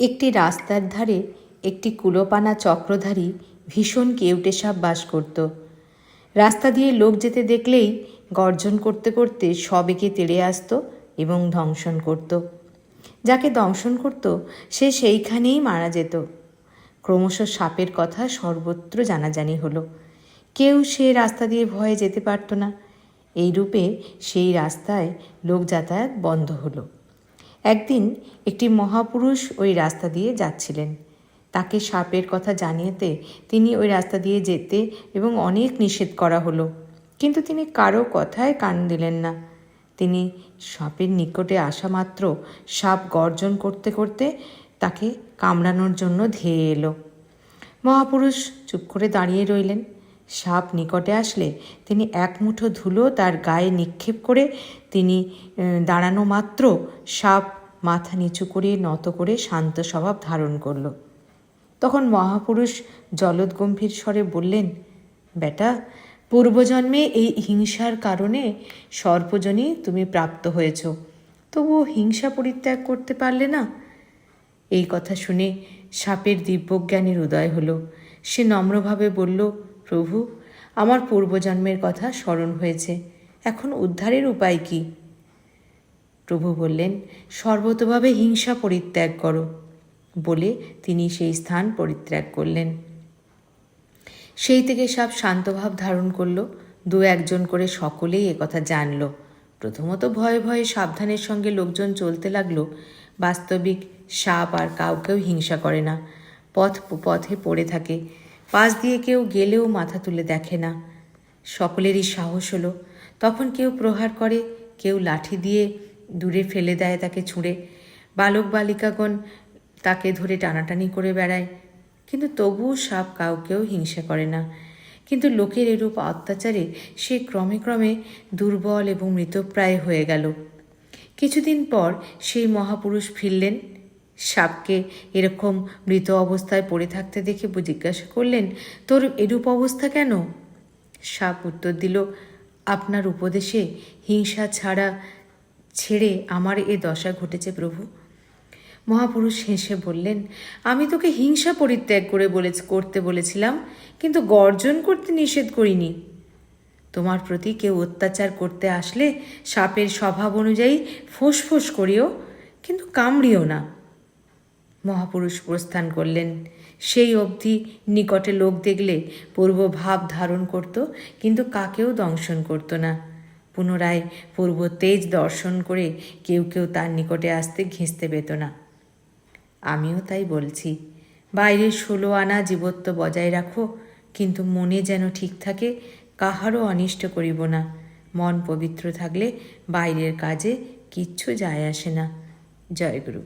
একটি রাস্তার ধারে একটি কুলোপানা চক্রধারী ভীষণ কেউটে সাপ বাস করত। রাস্তা দিয়ে লোক যেতে দেখলেই গর্জন করতে করতে সবেকে তেড়ে আসতো এবং ধ্বংসন করত। যাকে দংশন করত, সে সেইখানেই মারা যেত। ক্রমশ সাপের কথা সর্বত্র জানাজানি হলো। কেউ সে রাস্তা দিয়ে ভয়ে যেতে পারত না। এই রূপে সেই রাস্তায় লোক যাতায়াত বন্ধ হলো। একদিন একটি মহাপুরুষ ওই রাস্তা দিয়ে যাচ্ছিলেন। তাকে সাপের কথা জানিয়েতে তিনি ওই রাস্তা দিয়ে যেতে এবং অনেক নিষেধ করা হলো। কিন্তু তিনি কারও কথায় কান দিলেন না। তিনি সাপের নিকটে আসা মাত্র সাপ গর্জন করতে করতে তাকে কামড়ানোর জন্য ধেয়ে এলো। মহাপুরুষ চুপ করে দাঁড়িয়ে রইলেন। সাপ নিকটে আসলে তিনি এক মুঠো ধুলো তার গায়ে নিক্ষেপ করে তিনি দাঁড়ানো মাত্র সাপ মাথা নিচু করে নত করে শান্ত স্বভাব ধারণ করল। তখন মহাপুরুষ জলদ গম্ভীর স্বরে বললেন, বেটা, পূর্বজন্মে এই হিংসার কারণে সর্পজনই তুমি প্রাপ্ত হয়েছ। তবুও হিংসা পরিত্যাগ করতে পারলে না? এই কথা শুনে সাপের দিব্যজ্ঞানের উদয় হলো। সে নম্রভাবে বলল প্রভু, আমার পূর্বজন্মের কথা স্মরণ হয়েছে, এখন উদ্ধারের উপায় কি? প্রভু বললেন, সর্বতভাবে হিংসা পরিত্যাগ করো, বলে তিনি সেই স্থান পরিত্যাগ করলেন। সেই থেকে সাপ শান্তভাব ধারণ করল, দু একজন করে সকলেই একথা জানল। প্রথমত ভয়ে ভয়ে সাবধানের সঙ্গে লোকজন চলতে লাগল, বাস্তবিক সাপ আর কাউকেও হিংসা করে না, পথ পথে পড়ে থাকে পাশ দিয়ে কেউ গেলেও মাথা তুলে দেখে না। সকলেরই সাহস হলো। তখন কেউ প্রহার করে, কেউ লাঠি দিয়ে দূরে ফেলে দেয় তাকে ছুঁড়ে। বালক বালিকাগণ তাকে ধরে টানাটানি করে বেড়ায়। কিন্তু তবুও সাপ কাউকেও হিংসা করে না। কিন্তু লোকের এরূপ অত্যাচারে সে ক্রমে ক্রমে দুর্বল এবং মৃতপ্রায় হয়ে গেল। কিছুদিন পর সেই মহাপুরুষ ফিরলেন। সাপকে এরকম মৃত অবস্থায় পড়ে থাকতে দেখে জিজ্ঞাসা করলেন, তোর এরূপ অবস্থা কেন? সাপ উত্তর দিল, আপনার উপদেশে হিংসা ছাড়া ছেড়ে আমার এ দশা ঘটেছে প্রভু। মহাপুরুষ হেসে বললেন, আমি তোকে হিংসা পরিত্যাগ করে বলে করতে বলেছিলাম, কিন্তু গর্জন করতে নিষেধ করিনি। তোমার প্রতি কেউ অত্যাচার করতে আসলে সাপের স্বভাব অনুযায়ী ফোঁস করিও, কিন্তু কামড়িও না। মহাপুরুষ প্রস্থান করলেন। সেই অবধি নিকটে লোক দেখলে পূর্ব ভাব ধারণ করত, কিন্তু কাকেও দংশন করত না। পুনরায় পূর্ব তেজ দর্শন করে কেউ কেউ তার নিকটে আসতে ঘেঁচতে পেত না। আমিও তাই বলছি বাইরে ষোলো আনা জীবত্ব বজায় রাখো, কিন্তু মনে যেন ঠিক থাকে, কাহারও অনিষ্ট করিব না। মন পবিত্র থাকলে বাইরের কাজে কিচ্ছু যায় আসে না। জয়গুরু